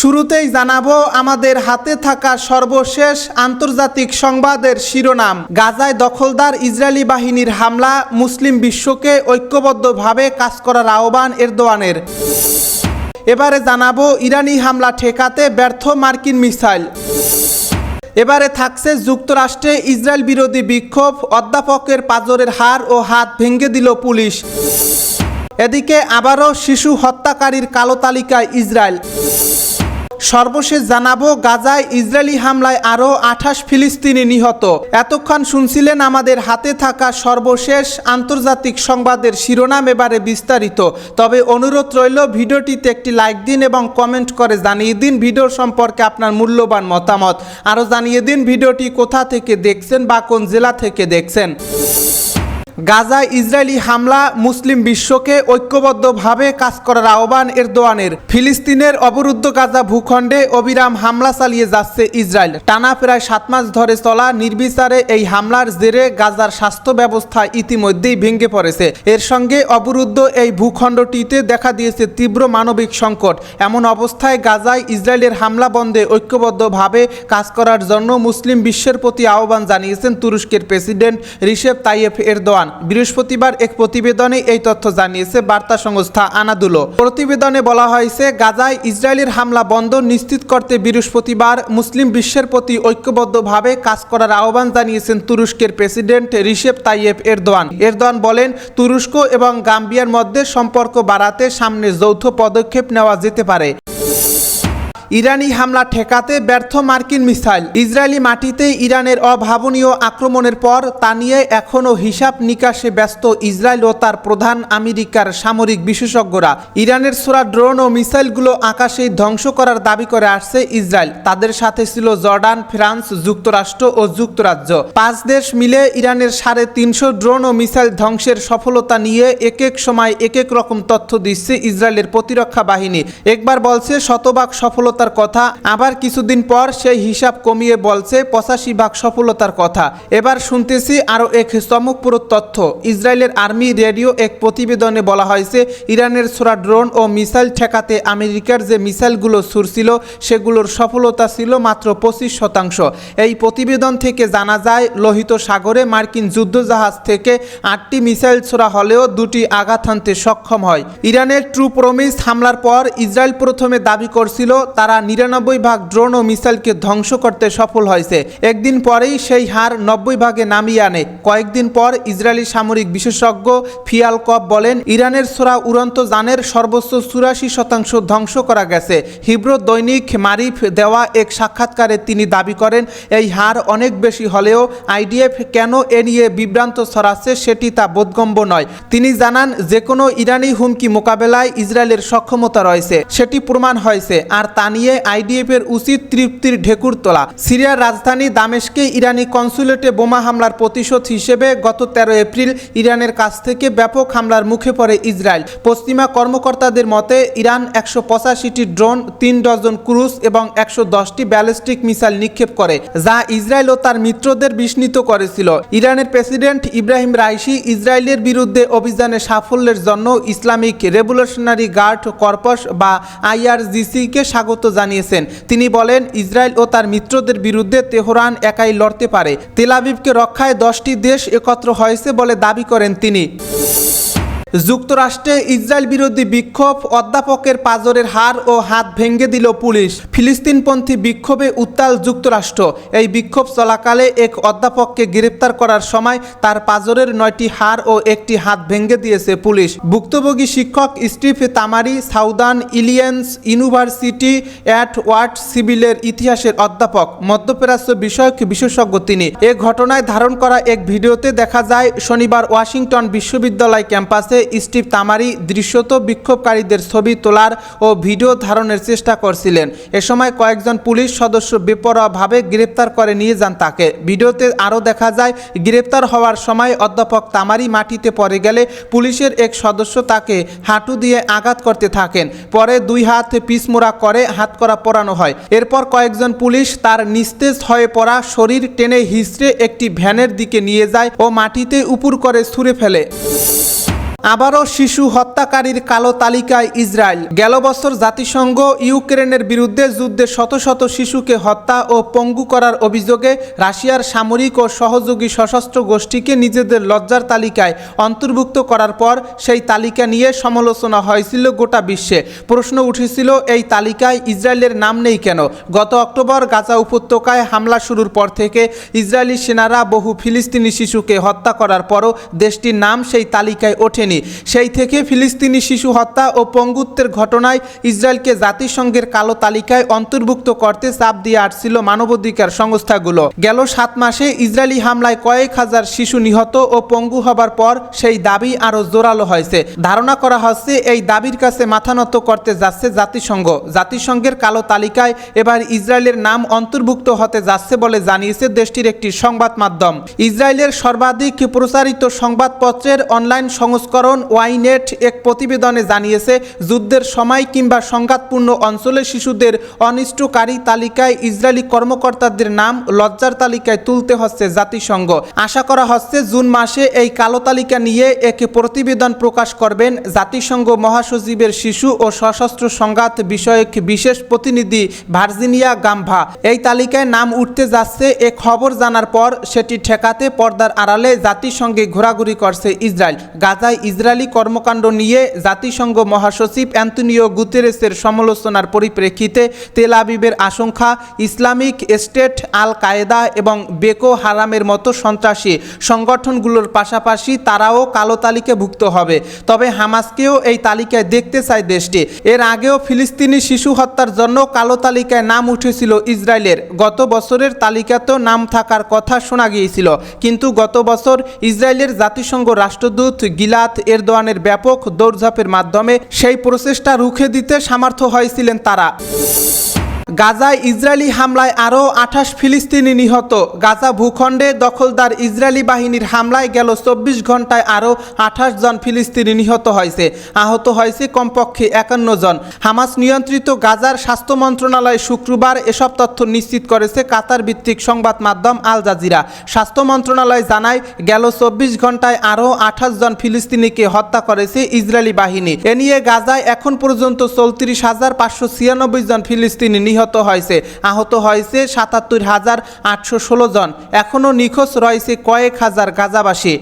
শুরুতেই জানাব, আমাদের হাতে থাকা সর্বশেষ আন্তর্জাতিক সংবাদের শিরোনাম। গাজায় দখলদার ইসরায়েলি বাহিনীর হামলা, মুসলিম বিশ্বকে ঐক্যবদ্ধভাবে কাজ করার আহ্বান এরদোয়ানের। এবারে জানাব, ইরানি হামলা ঠেকাতে ব্যর্থ মার্কিন মিসাইল। এবারে থাকছে যুক্তরাষ্ট্রে ইসরায়েল বিরোধী বিক্ষোভ, অধ্যাপকের পাজরের হার ও হাত ভেঙে দিল পুলিশ। এদিকে আবারও শিশু হত্যাকারীর কালো তালিকায় ইসরায়েল। সর্বশেষ জানাব, গাজায় ইসরায়েলি হামলায় আরও আঠাশ ফিলিস্তিনি নিহত। এতক্ষণ শুনছিলেন আমাদের হাতে থাকা সর্বশেষ আন্তর্জাতিক সংবাদের শিরোনাম এবারে বিস্তারিত। তবে অনুরোধ রইল, ভিডিওটিতে একটি লাইক দিন এবং কমেন্ট করে জানিয়ে দিন ভিডিও সম্পর্কে আপনার মূল্যবান মতামত। আরও জানিয়ে দিন ভিডিওটি কোথা থেকে দেখছেন বা কোন জেলা থেকে দেখছেন। গাজায় ইসরায়েলি হামলা মুসলিম বিশ্বকে ঐক্যবদ্ধভাবে কাজ করার আহ্বান এরদোয়ানের। ফিলিস্তিনের অবরুদ্ধ গাজা ভূখণ্ডে অবিরাম হামলা চালিয়ে যাচ্ছে ইসরায়েল। টানা প্রায় সাত মাস ধরে চলা নির্বিচারে এই হামলার জেরে গাজার স্বাস্থ্য ব্যবস্থা ইতিমধ্যেই ভেঙে পড়েছে। এর সঙ্গে অবরুদ্ধ এই ভূখণ্ডটিতে দেখা দিয়েছে তীব্র মানবিক সংকট। এমন অবস্থায় গাজায় ইসরায়েলের হামলা বন্ধে ঐক্যবদ্ধভাবে কাজ করার জন্য মুসলিম বিশ্বের প্রতি আহ্বান জানিয়েছেন তুরস্কের প্রেসিডেন্ট রিসেপ তাইয়েফ এরদোয়ান। বৃহস্পতিবার এক প্রতিবেদনে এই তথ্য জানিয়েছে বার্তা সংস্থা আনাদুলো। প্রতিবেদনে বলা হয়েছে, গাজায় ইসরায়েলের হামলা বন্ধ নিশ্চিত করতে বৃহস্পতিবার মুসলিম বিশ্বের প্রতি ঐক্যবদ্ধভাবে কাজ করার আহ্বান জানিয়েছেন তুরস্কের president Recep Tayyip Erdogan. Erdogan বলেন, তুরস্ক এবং গাম্বিয়ার মধ্যে সম্পর্ক বাড়াতে সামনে যৌথ পদক্ষেপ নেওয়া যেতে পারে। ইরানি হামলা ঠেকাতে ব্যর্থ মার্কিন মিসাইল। ইসরায়েলি মাটিতে ইরানের অভাবনীয় আক্রমণের পর তা নিয়ে এখনও হিসাব নিকাশে ব্যস্ত ইসরায়েল ও তার প্রধান আমেরিকার সামরিক বিশেষজ্ঞরা। ইরানের সোরা ড্রোন ও মিসাইলগুলো আকাশেই ধ্বংস করার দাবি করে আসছে ইসরায়েল। তাদের সাথে ছিল জর্ডান, ফ্রান্স, যুক্তরাষ্ট্র ও যুক্তরাজ্য। পাঁচ দেশ মিলে ইরানের সাড়ে তিনশো ড্রোন ও মিসাইল ধ্বংসের সফলতা নিয়ে এক এক সময় এক এক রকম তথ্য দিচ্ছে ইসরায়েলের প্রতিরক্ষা বাহিনী। একবার বলছে শতভাগ সফলতার কথা, আবার কিছুদিন পর সেই হিসাব কমিয়ে বলছে পঁচাশি ভাগ সফলতার কথা। এবার শুনতেছি আরও এক চমকপ্রদ তথ্য। ইসরায়েলের আর্মি রেডিও এক প্রতিবেদনে বলা হয়েছে, ইরানের ছোড়া ড্রোন ও মিসাইল ঠেকাতে আমেরিকার যে মিসাইলগুলো ছুড়ছিল, সেগুলোর সফলতা ছিল মাত্র পঁচিশ শতাংশ। এই প্রতিবেদন থেকে জানা যায়, লোহিত সাগরে মার্কিন যুদ্ধজাহাজ থেকে আটটি মিসাইল ছোড়া হলেও দুটি আঘাত হানতে সক্ষম হয়। ইরানের ট্রু প্রমিস হামলার পর ইসরায়েল প্রথমে দাবি করছিল, তারা নিরানব্বই ভাগ ড্রোন ও মিসাইলকে ধ্বংস করতে সফল হয়েছে। একদিন পরেই সেই হার নব্বই ভাগে নামিয়ে আনে। কয়েকদিন পর ইসরায়েলি সামরিক বিশেষজ্ঞ ফিয়াল কপ বলেন, ইরানের ছোড়া উড়ন্ত যানের সর্বোচ্চ চুরাশি শতাংশ ধ্বংস করা গেছে। হিব্রো দৈনিক মারিফ দেওয়া এক সাক্ষাৎকারে তিনি দাবি করেন, এই হার অনেক বেশি হলেও আইডিএফ কেন এ নিয়ে বিভ্রান্ত ছড়াচ্ছে সেটি তা বোধগম্য নয়। তিনি জানান, যে কোনো ইরানি হুমকি মোকাবেলায় ইসরায়েলের সক্ষমতা রয়েছে, সেটি প্রমাণ হয়েছে। আর তা নিয়ে আইডিএফ এর উচিত তৃপ্তির ঢেকুর তোলা। সিরিয়ার রাজধানী দামেশকে ইরানি কনসুলেটে বোমা হামলার প্রতিশোধ হিসেবে গত তেরো এপ্রিল ইরানের কাছ থেকে ব্যাপক হামলার মুখে পড়ে ইসরায়েল। পশ্চিমা কর্মকর্তাদের মতে, ইরান একশো পঁচাশিটি ড্রোন, তিন ডজন ক্রুজ এবং একশো দশটি ব্যালিস্টিক মিসাইল নিক্ষেপ করে, যা ইসরায়েল ও তার মিত্রদের বিস্মিত করেছিল। ইরানের প্রেসিডেন্ট ইব্রাহিম রাইসি ইসরায়েলের বিরুদ্ধে অভিযানে সাফল্যের জন্য ইসলামিক রেভলিউশনারি গার্ড কর্পস বা আইআরজিসিকে স্বাগত জানিয়েছেন। তিনি বলেন, ইসরায়েল ও তার মিত্রদের বিরুদ্ধে তেহরান একাই লড়তে পারে। তেলাবিবকে রক্ষায় দশটি দেশ একত্র হয়েছে বলে দাবি করেন তিনি। যুক্তরাষ্ট্রে ইসরায়েল বিরোধী বিক্ষোভ অধ্যাপকের পাজরের হার ও হাত ভেঙে দিল পুলিশ। ফিলিস্তিনপন্থী বিক্ষোভে উত্তাল যুক্তরাষ্ট্র। এই বিক্ষোভ চলাকালে এক অধ্যাপককে গ্রেপ্তার করার সময় তার পাজরের নয়টি হার ও একটি হাত ভেঙে দিয়েছে পুলিশ। ভুক্তভোগী শিক্ষক Steve Tamari Southern Illinois University at watt সিভিলের ইতিহাসের অধ্যাপক। মধ্যপ্রাচ্য বিষয়ক বিশেষজ্ঞ তিনি। এ ঘটনায় ধারণ করা এক ভিডিওতে দেখা যায়, শনিবার ওয়াশিংটন বিশ্ববিদ্যালয় ক্যাম্পাসে স্টিভ তামারি দৃশ্যত বিক্ষোভকারীদের ছবি তোলার ও ভিডিও ধারণের চেষ্টা করছিলেন। এ সময় কয়েকজন পুলিশ সদস্য বেপরোয়াভাবে গ্রেপ্তার করে নিয়ে যান তাকে। ভিডিওতে আরও দেখা যায়, গ্রেপ্তার হওয়ার সময় অধ্যাপক তামারি মাটিতে পড়ে গেলে পুলিশের এক সদস্য তাকে হাঁটু দিয়ে আঘাত করতে থাকেন। পরে দুই হাত পিছমোড়া করে হাত করা পরানো হয়। এরপর কয়েকজন পুলিশ তার নিস্তেজ হয়ে পড়া শরীর টেনে হিসড়ে একটি ভ্যানের দিকে নিয়ে যায় ও মাটিতে উপুর করে ছুঁড়ে ফেলে। আবারও শিশু হত্যাকারীর কালো তালিকায় ইসরায়েল। গেল বছর জাতিসংঘ ইউক্রেনের বিরুদ্ধে যুদ্ধে শত শত শিশুকে হত্যা ও পঙ্গু করার অভিযোগে রাশিয়ার সামরিক ও সহযোগী সশস্ত্র গোষ্ঠীকে নিজেদের লজ্জার তালিকায় অন্তর্ভুক্ত করার পর সেই তালিকা নিয়ে সমালোচনা হয়েছিল গোটা বিশ্বে। প্রশ্ন উঠেছিল, এই তালিকায় ইসরায়েলের নাম নেই কেন? গত অক্টোবর গাজা উপত্যকায় হামলা শুরুর পর থেকে ইসরায়েলি সেনারা বহু ফিলিস্তিনি শিশুকে হত্যা করার পরও দেশটির নাম সেই তালিকায় ওঠেনি। সেই থেকে ফিলিস্তিনি শিশু হত্যা ও পঙ্গুত্বের ঘটনায় ইসরায়েলকে জাতিসংঘের কালো তালিকায় অন্তর্ভুক্ত করতে চাপ দিয়ে আসছিল মানবাধিকার সংস্থাগুলো। গেল সাত মাসে ইসরায়েলি হামলায় কয়েক হাজার শিশু নিহত ও পঙ্গু হবার পর সেই দাবি আরও জোরালো হয়েছে। ধারণা করা হচ্ছে এই দাবির কাছে মাথা নত করতে যাচ্ছে জাতিসংঘ। জাতিসংঘের কালো তালিকায় এবার ইসরায়েলের নাম অন্তর্ভুক্ত হতে যাচ্ছে বলে জানিয়েছে দেশটির একটি সংবাদ মাধ্যম। ইসরায়েলের সর্বাধিক প্রচারিত সংবাদপত্রের অনলাইন সংস্করণ ওয়াইনেট এক প্রতিবেদনে জানিয়েছে, যুদ্ধের সময় কিংবা সংঘাতপূর্ণ অঞ্চলে শিশুদের অনিষ্টকারী তালিকায় ইসরায়েলি কর্মকর্তাদের নাম লজ্জার তালিকায় তুলতে হচ্ছে জাতিসংঘ। আশা করা হচ্ছে জুন মাসে এই কালো তালিকা নিয়ে এক প্রতিবেদন প্রকাশ করবেন জাতিসংঘ মহাসচিবের শিশু ও সশস্ত্র সংঘাত বিষয়ক বিশেষ প্রতিনিধি ভার্জিনিয়া গাম্ভা। এই তালিকায় নাম উঠতে যাচ্ছে, এ খবর জানার পর সেটি ঠেকাতে পর্দার আড়ালে জাতিসংঘে ঘোরাঘুরি করছে ইসরায়েল। গাজায় ইসরায়েলি কর্মকাণ্ড নিয়ে জাতিসংঘ মহাসচিব অ্যান্তনিও গুতেরেসের সমালোচনার পরিপ্রেক্ষিতে তেল আবিবের আশঙ্কা, ইসলামিক স্টেট আল কায়েদা এবং বেকো হারামের মতো সন্ত্রাসী সংগঠনগুলোর পাশাপাশি তারাও কালো তালিকাভুক্ত হবে। তবে হামাসকেও এই তালিকায় দেখতে চায় দেশটি। এর আগেও ফিলিস্তিনি শিশু হত্যার জন্য কালো তালিকায় নাম উঠেছিল ইসরায়েলের। গত বছরের তালিকাতেও নাম থাকার কথা শোনা গিয়েছিল। কিন্তু গত বছর ইসরায়েলের জাতিসংঘ রাষ্ট্রদূত গিলাত এরদোয়ানের ব্যাপক দৌড়ঝাঁপের মাধ্যমে সেই প্রচেষ্টা রুখে দিতে সামর্থ্য হয়েছিলেন তারা। গাজায় ইসরায়েলি হামলায় আরও আঠাশ ফিলিস্তিনি নিহত। গাজা ভূখণ্ডে দখলদার ইসরায়েলি বাহিনীর হামলায় গেল চব্বিশ ঘন্টায় আরও আঠাশ জন ফিলিস্তিনি নিহত হয়েছে। আহত হয়েছে কমপক্ষে একান্ন জন। হামাস নিয়ন্ত্রিত গাজার স্বাস্থ্য মন্ত্রণালয় শুক্রবার এসব তথ্য নিশ্চিত করেছে কাতার ভিত্তিক সংবাদ মাধ্যম আল জাজিরা। স্বাস্থ্য মন্ত্রণালয় জানায়, গেল চব্বিশ ঘন্টায় আরও আঠাশ জন ফিলিস্তিনিকে হত্যা করেছে ইসরায়েলি বাহিনী। এ নিয়ে গাজায় এখন পর্যন্ত চৌত্রিশ হাজার পাঁচশো ছিয়ানব্বই জন ফিলিস্তিনি নিহত হয়েছে। আহত হয়েছে সাতাত্তর হাজার আটশো ষোলো জন। এখনও নিখোঁজ রয়েছে কয়েক হাজার গাজাবাসী।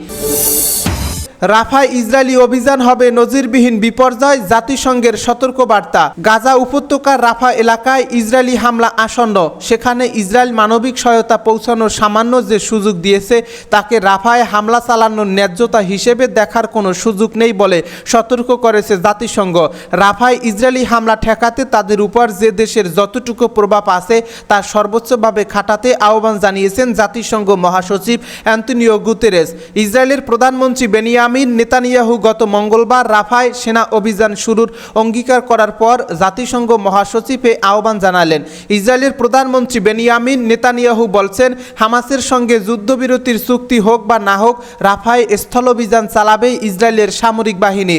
রাফায় ইসরায়েলি অভিযান হবে নজিরবিহীন বিপর্যয়, জাতিসংঘের সতর্কবার্তা। গাজা উপত্যকার রাফা এলাকায় ইসরায়েলি হামলা আসন্ন। সেখানে ইসরায়েল মানবিক সহায়তা পৌঁছানোর সামান্য যে সুযোগ দিয়েছে, তাকে রাফায় হামলা চালানোর ন্যায্যতা হিসেবে দেখার কোনো সুযোগ নেই বলে সতর্ক করেছে জাতিসংঘ। রাফায় ইসরায়েলি হামলা ঠেকাতে তাদের উপর যে দেশের যতটুকু প্রভাব আছে, তা সর্বোচ্চভাবে খাটাতে আহ্বান জানিয়েছেন জাতিসংঘ মহাসচিব অ্যান্তনিও গুতেরেস। ইসরায়েলের প্রধানমন্ত্রী বেনিয়ামিন নেতানিয়াহু গত মঙ্গলবার রাফায় সেনা অভিযান শুরুর অঙ্গীকার করার পর জাতিসংঘ মহাসচিবে আহ্বান জানালেন। ইসরায়েলের প্রধানমন্ত্রী বেনিয়ামিন নেতানিয়াহু বলছেন, হামাসের সঙ্গে যুদ্ধবিরতির চুক্তি হোক বা না হোক, রাফায় স্থল অভিযান চালাবে ইসরায়েলের সামরিক বাহিনী।